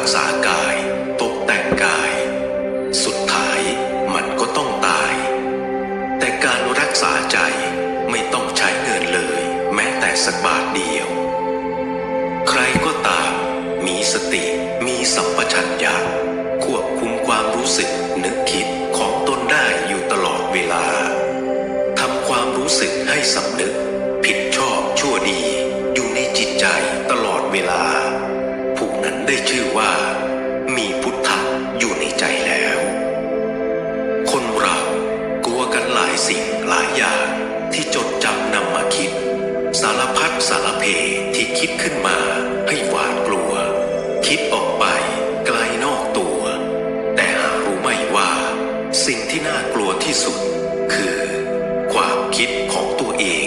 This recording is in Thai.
รักษากาย ตกแต่งกาย สุดท้ายมันก็ต้องตาย แต่การรักษาใจไม่ต้องใช้เงินเลย แม้แต่สักบาทเดียว ใครก็ตาม มีสติมีสัมปชัญญะควบคุมความรู้สึกนึกคิดของตนได้อยู่ตลอดเวลาทำความรู้สึกให้สำนึก ผิดชอบชั่วดีอยู่ในจิตใจตลอดเวลา ผู้นั้นได้ชื่อว่า สิ่งหลายอย่างที่จดจำนำมาคิด สารพัดสารเพที่คิดขึ้นมาให้หวาดกลัว คิดออกไปไกลนอกตัว แต่หารู้ไม่ว่า สิ่งที่น่ากลัวที่สุด คือ ความคิดของตัวเอง